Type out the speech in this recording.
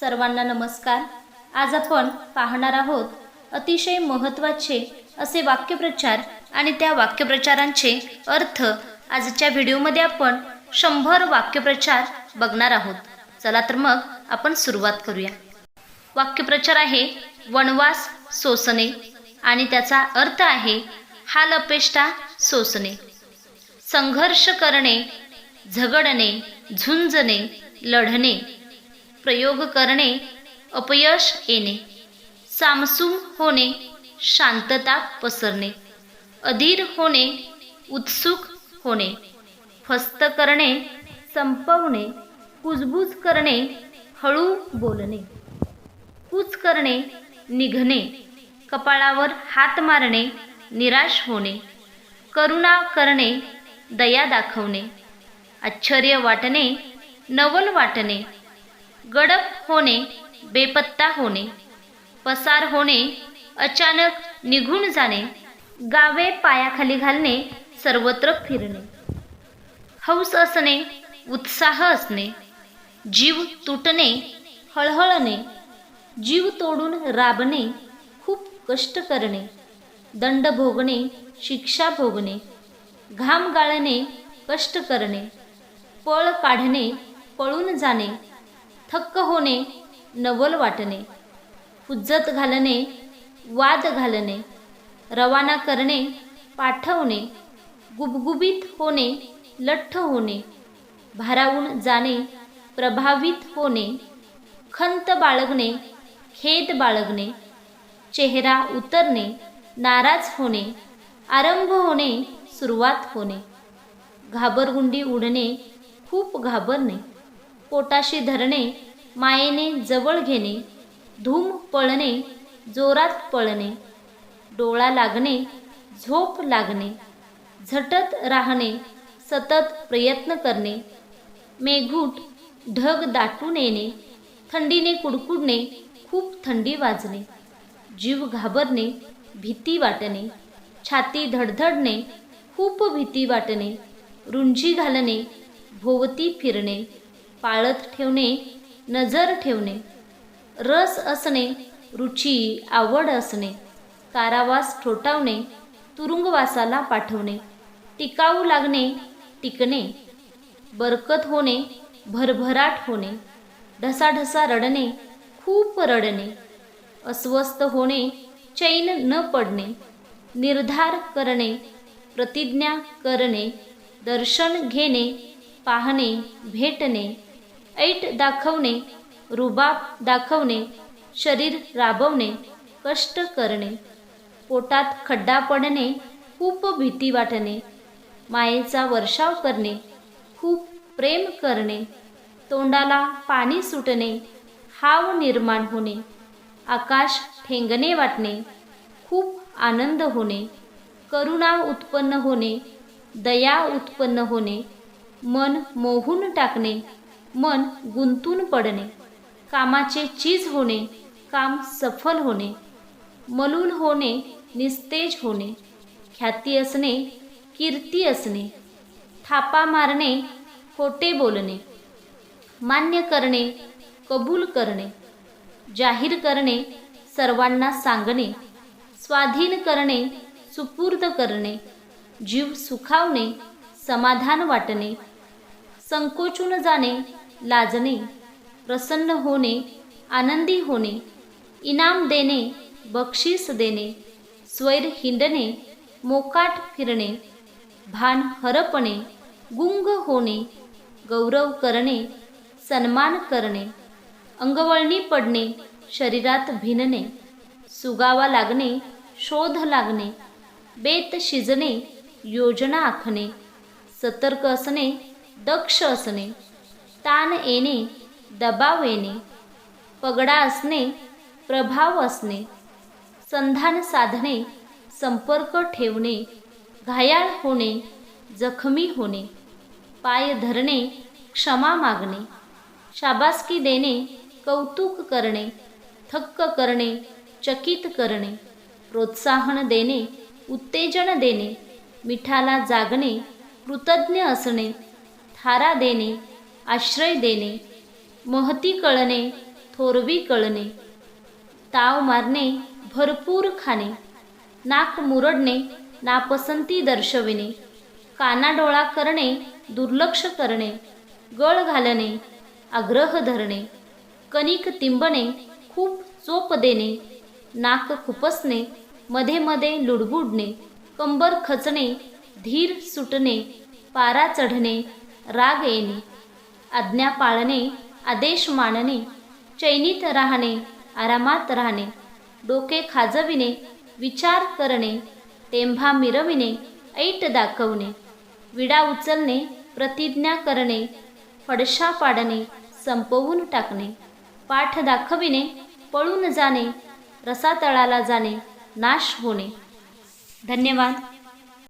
सर्वांना नमस्कार. आज आपण पाहणार आहोत अतिशय महत्त्वाचे असे वाक्यप्रचार आणि त्या वाक्यप्रचारांचे अर्थ. आजच्या व्हिडिओमध्ये आपण शंभर वाक्यप्रचार बघणार आहोत. चला तर मग आपण सुरुवात करूया. वाक्यप्रचार आहे वनवास सोसणे आणि त्याचा अर्थ आहे हाल अपेष्टा सोसणे. संघर्ष करणे झगडणे झुंजणे लढणे. प्रयोग करणे अपयश येणे सामसूम होणे शांतता पसरणे अधीर होणे उत्सुक होणे फस्त करणे संपवणे कुजबूज करणे हळू बोलणे कूच करणे निघणे कपाळावर हात मारणे निराश होणे करुणा करणे दया दाखवणे आश्चर्य वाटणे नवल वाटणे गडप होणे बेपत्ता होणे पसार होणे अचानक निघून जाणे गावे पायाखाली घालणे सर्वत्र फिरणे. हौस असणे उत्साह असणे जीव तुटणे हळहळणे जीव तोडून राबणे खूप कष्ट करणे दंड भोगणे शिक्षा भोगणे घाम गाळणे कष्ट करणे पळ काढणे पळून जाणे थक्क होणे नवल वाटणे हुज्जत घालणे वाद घालणे रवाना करणे पाठवणे गुबगुबीत होणे लठ्ठ होणे भारावून जाणे प्रभावित होणे खंत बाळगणे खेद बाळगणे चेहरा उतरणे नाराज होणे आरंभ होणे सुरुवात होणे घाबरगुंडी उडणे खूप घाबरणे. पोटाशी धरणे मायेने जवळ घेणे धूम पळणे जोरात पळणे डोळा लागणे झोप लागणे झटत राहणे सतत प्रयत्न करणे मेघूट ढग दाटून येणे थंडीने कुडकुडणे खूप थंडी वाजणे जीव घाबरणे भीती वाटणे छाती धडधडणे खूप भीती वाटणे रुंजी घालणे भोवती फिरणे पाळत ठेवणे नजर ठेवणे रस असणे रुची आवड असणे कारावास ठोठावणे तुरुंगवासाला पाठवणे टिकाऊ लागणे टिकणे बरकत होणे भरभराट होणे ढसाढसा रडणे खूप रडणे अस्वस्थ होणे चैन न पडणे निर्धार करणे प्रतिज्ञा करणे दर्शन घेणे पाहणे भेटणे ऐट दाखवणे रुबाब दाखवणे शरीर राबवणे कष्ट करणे पोटात खड्डा पडणे खूप भीती वाटणे मायेचा वर्षाव करणे खूप प्रेम करणे तोंडाला पाणी सुटणे हाव निर्माण होणे आकाश ठेंगणे वाटणे खूप आनंद होणे करुणा उत्पन्न होणे दया उत्पन्न होणे मन मोहून टाकणे मन गुंतून पडणे कामाचे चीज होणे काम सफल होणे मलूल होणे निस्तेज होणे ख्याती असणे कीर्ती असणे थापा मारणे खोटे बोलणे मान्य करणे कबूल करणे जाहीर करणे सर्वांना सांगणे स्वाधीन करणे सुपूर्द करणे जीव सुखावणे समाधान वाटणे संकोचून जाणे लाजणे प्रसन्न होणे आनंदी होणे इनाम देणे बक्षीस देणे स्वैर हिंडणे मोकाट फिरणे भान हरपणे गुंग होणे गौरव करणे सन्मान करणे अंगवळणी पडणे शरीरात भिनणे सुगावा लागणे शोध लागणे बेत शिजणे योजना आखणे सतर्क असणे दक्ष असणे ताण येणे दबाव येणे पगडा असणे प्रभाव असणे संधान साधणे संपर्क ठेवणे घायाळ होणे जखमी होणे पाय धरणे क्षमा मागणे शाबासकी देणे कौतुक करणे थक्क करणे चकित करणे प्रोत्साहन देणे उत्तेजन देणे मिठाला जागणे कृतज्ञ असणे थारा देणे आश्रय देणे महती कळणे थोरवी कळणे ताव मारणे भरपूर खाणे नाक मुरडणे नापसंती दर्शविणे कानाडोळा करणे दुर्लक्ष करणे गळ घालणे आग्रह धरणे कणिक तिंबणे खूप चोप देणे नाक खुपसणे मध्ये मध्ये लुडबुडणे कंबर खचणे धीर सुटणे पारा चढणे राग येणे. आज्ञा पाळणे आदेश मानणे चैनीत राहणे आरामात राहणे डोके खाजविणे विचार करणे टेंभा मिरविणे ऐट दाखवणे विडा उचलणे प्रतिज्ञा करणे फडशा पाडणे संपवून टाकणे पाठ दाखविणे पळून जाणे रसातळाला जाणे नाश होणे. धन्यवाद.